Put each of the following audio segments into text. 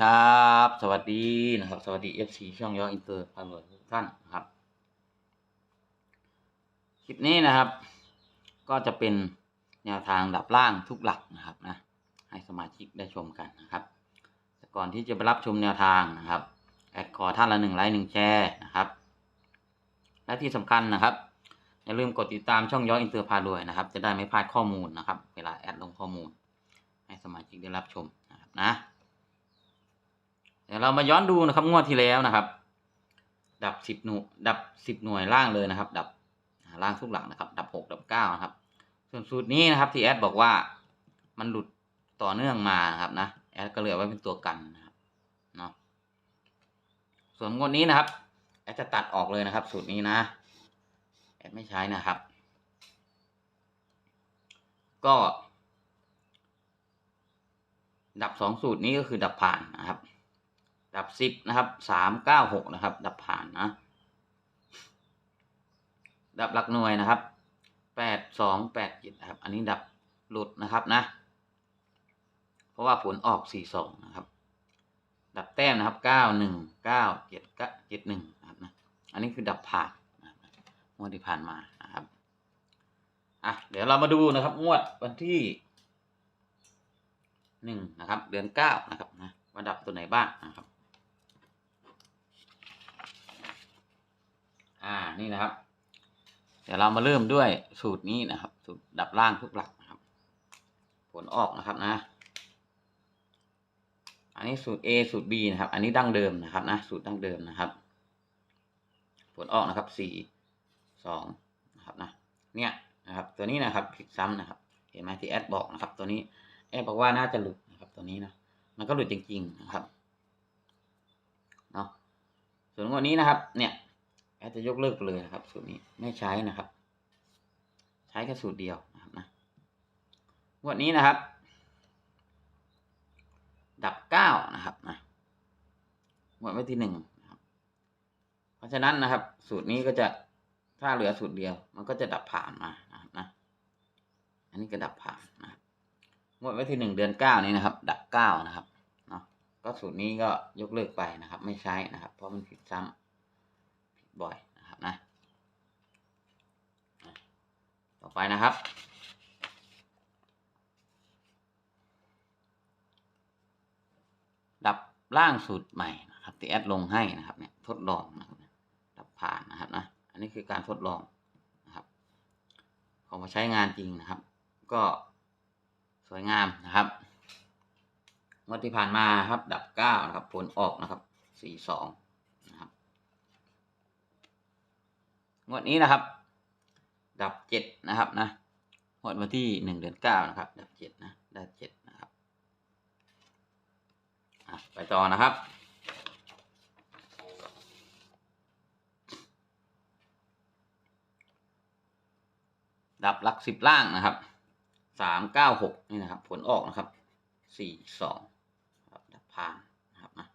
ครับ สวัสดีนะครับ สวัสดี FC ช่องย้ออินเตอร์พาหน่วยทุกท่านนะครับ คลิปนี้นะครับ ก็จะเป็นแนวทางดับล่างทุกหลักนะครับนะ ให้สมาชิกได้ชมกันนะครับ แต่ก่อนที่จะไปรับชมแนวทางนะครับแอดขอท่านละหนึ่งไลค์หนึ่งแชร์นะครับ และที่สำคัญนะครับอย่าลืมกดติดตามช่องย้อยอินเตอร์พาด้วยนะครับ จะได้ไม่พลาดข้อมูลนะครับ เวลาแอดลงข้อมูล ให้สมาชิกได้รับชมนะครับนะ เดี๋ยวเรามาย้อนดูนะครับงวดที่แล้วนะครับ ดับสิบหน่วยดับสิบหน่วยล่างเลยนะครับ ดับล่างทุกหลักนะครับ ดับหกดับเก้านะครับ ส่วนสูตรนี้นะครับที่แอดบอกว่ามันหลุดต่อเนื่องมาครับนะแอดก็เหลือไว้เป็นตัวกันนะครับเนาะส่วนงวดนี้นะครับแอดจะตัดออกเลยนะครับ สูตรนี้นะแอดไม่ใช้นะครับ ก็ ดับสองสูตรนี้ก็คือดับผ่านนะครับ สิบนะครับสามเก้าหกนะครับ ดับผ่านนะ ดับหลักหน่วยนะครับแปดสองแปดเจ็ดนะครับ อันนี้ดับหลุดนะครับนะ เพราะว่าผลออกสี่สองนะครับ ดับแต้มนะครับเก้าหนึ่งเก้าเจ็ดเก้าเจ็ดหนึ่งนะครับนะอันนี้คือดับผ่านนะงวดที่ผ่านมานะครับอะเดี๋ยวเรามาดูนะครับงวดวันที่หนึ่งนะครับ เดือนเก้านะครับนะว่าดับตัวไหนบ้างนะครับ อ่านี่นะครับ เดี๋ยวเรามาเริ่มด้วยสูตรนี้นะครับ สูตรดับล่างทุกหลักนะครับ ผลออกนะครับนะ อันนี้สูตร A สูตร B นะครับ อันนี้ดั้งเดิมนะครับนะสูตรดั้งเดิมนะครับ ผลออกนะครับสี่สองนะครับนะเนี่ยนะครับ ตัวนี้นะครับคลิกซ้ำนะครับ เห็นไหมที่แอดบอกนะครับ ตัวนี้แอดบอกว่าน่าจะหลุดนะครับ ตัวนี้นะมันก็หลุดจริง ๆนะครับเนาะส่วนงวดนี้นะครับ เนี่ย แอดจะยกเลิกเลยนะครับ สูตรนี้ไม่ใช้นะครับ ใช้แค่สูตรเดียวนะครับนะงวดนี้นะครับ ดับเก้านะครับนะงวดไว้ที่หนึ่งนะครับเพราะฉะนั้นนะครับ สูตรนี้ก็จะถ้าเหลือสูตรเดียว มันก็จะดับผ่านมานะครับนะ อันนี้ก็ดับผ่านนะครับงวดไว้ที่หนึ่งเดือนเก้านี้นะครับ ดับเก้านะครับเนาะก็สูตรนี้ก็ยกเลิกไปนะครับ ไม่ใช้นะครับ เพราะมันผิดซ้ำผิด บ่อยนะครับนะต่อไปนะครับ ดับล่างสูตรใหม่นะครับที่แอดลงให้นะครับเนี่ยทดลองนะครับดับผ่านนะครับนะอันนี้คือการทดลองนะครับพอมาใช้งานจริงนะครับ ก็สวยงามนะครับงวดที่ผ่านมาครับ ดับเก้านะครับผลออกนะครับสี่สองนะครับ งวดนี้นะครับ ดับเจ็ดนะครับนะงวดวันที่หนึ่งเดือนเก้านะครับ ดับเจ็ดนะได้เจ็ดนะครับไปต่อนะครับดับหลักสิบล่างนะครับ สามเก้าหกนี่นะครับ ผลออกนะครับ สี่สองครับดับพานนะครับนะ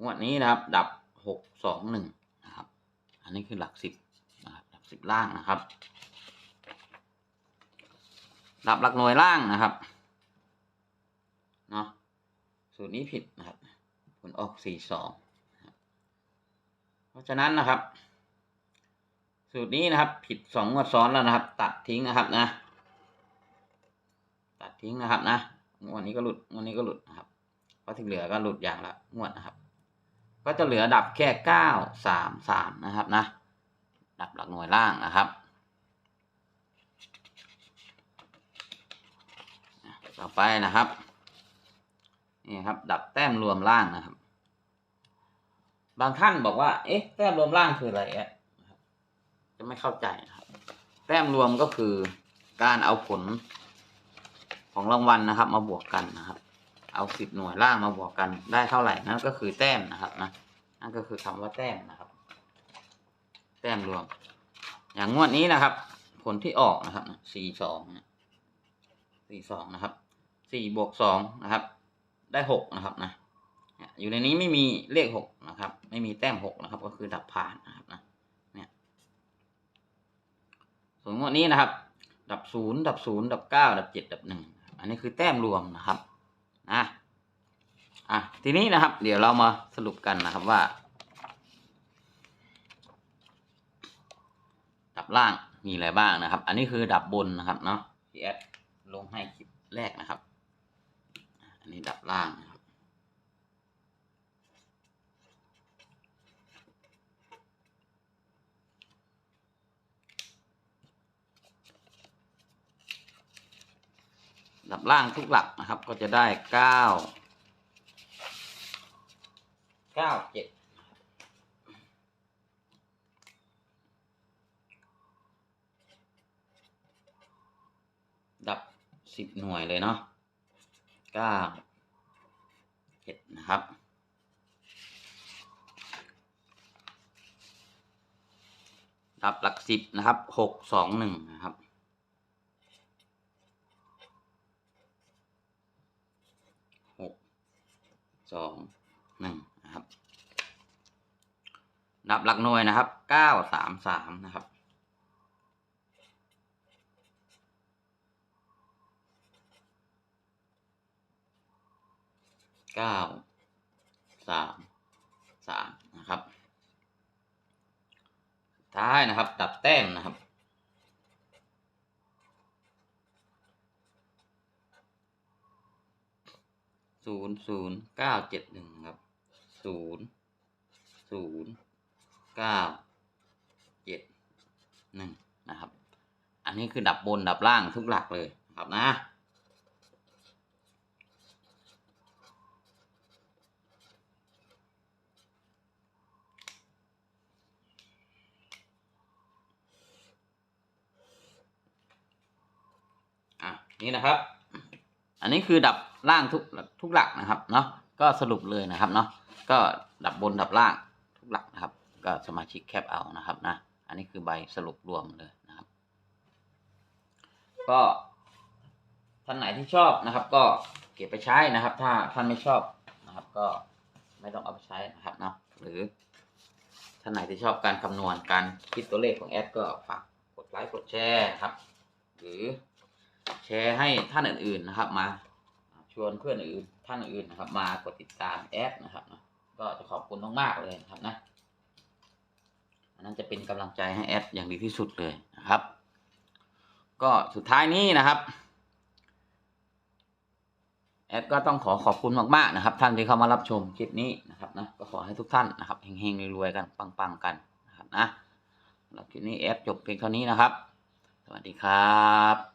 งวดนี้นะครับ ดับหกสองหนึ่ง อันนี้คือหลักสิบนะครับดับสิบล่างนะครับดับหลักหน่วยล่างนะครับเนาะสูตรนี้ผิดนะครับผลออกสี่สองเพราะฉะนั้นนะครับ สูตรนี้นะครับ ผิดสองงวดซ้อนแล้วนะครับ ตัดทิ้งนะครับนะ ตัดทิ้งนะครับนะงวดนี้ก็หลุดงวดนี้ก็หลุดนะครับเพราะที่เหลือก็หลุดอย่างละงวดนะครับ ก็จะเหลือดับแค่เก้าสามสามนะครับนะ ดับหลักหน่วยล่างนะครับต่อไปนะครับ นี่ครับ ดับแต้มรวมล่างนะครับ บางท่านบอกว่า เอ๊ะ แต้มรวมล่างคืออะไรอะจะไม่เข้าใจนะครับ แต้มรวมก็คือการเอาผลของรางวัลนะครับ มาบวกกันนะครับ เอาสิบหน่วยล่างมาบวกกันได้เท่าไหร่นั่นก็คือแต้มนะครับนะนั่นก็คือคำว่าแต้มนะครับ แต้มรวม อย่างงวดนี้นะครับ ผลที่ออกนะครับสี่สองสี่สองนะครับสี่บวกสองนะครับ ได้หกนะครับนะอยู่ในนี้ไม่มีเลขหกนะครับ ไม่มีแต้มหกนะครับ ก็คือดับผ่านนะครับนะเนี่ยส่วนงวดนี้นะครับ ดับศูนย์ดับศูนย์ดับเก้าดับเจ็ดดับหนึ่งอันนี้คือแต้มรวมนะครับ นะอะทีนี้นะครับ เดี๋ยวเรามาสรุปกันนะครับว่าดับล่างมีอะไรบ้างนะครับ อันนี้คือดับบนนะครับเนาะที่แอดลงให้คลิปแรกนะครับ อันนี้ดับล่าง ดับล่างทุกหลักนะครับ ก็จะได้เก้าเก้าเจ็ดดับสิบหน่วยเลยเนาะเก้าเจ็ดนะครับดับหลักสิบนะครับหกสองหนึ่งนะครับ หก สองหนึ่งนะครับ นับหลักหน่วยนะครับเก้าสามสามนะครับเก้าสามสามนะครับท้ายนะครับ ดับแต้มนะครับ ศูนย์ศูนย์เก้าเจ็ดหนึ่งครับศูนย์ศูนย์เก้าเจ็ดหนึ่งนะครับ อันนี้คือดับบนดับล่างทุกหลักเลยครับนะอะนี่นะครับ อันนี้คือดับล่างทุกทุกหลักนะครับเนาะก็สรุปเลยนะครับเนาะก็ดับบนดับล่างทุกหลักนะครับ ก็สมาชิกแคปเอานะครับนะอันนี้คือใบสรุปรวมเลยนะครับ ก็ท่านไหนที่ชอบนะครับ ก็เก็บไปใช้นะครับ ถ้าท่านไม่ชอบนะครับ ก็ไม่ต้องเอาไปใช้นะครับเนาะหรือท่านไหนที่ชอบการคำนวณการคิดตัวเลขของแอดก็ฝากกดไลค์กดแชร์ครับ หรือ แชร์ให้ท่านอื่นๆนะครับ มาชวนเพื่อนอื่นท่านอื่นนะครับ มากดติดตามแอดนะครับนะก็จะขอบคุณมากๆเลยนะครับนะอันนั้นจะเป็นกำลังใจให้แอดอย่างดีที่สุดเลยนะครับ ก็สุดท้ายนี้นะครับแอดก็ต้องขอขอบคุณมากๆนะครับ ท่านที่เข้ามารับชมคลิปนี้นะครับนะก็ขอให้ทุกท่านนะครับเฮงๆรวยๆกันปังๆกันนะครับนะสำหรับคลิปนี้แอดจบเพียงเท่านี้นะครับ สวัสดีครับ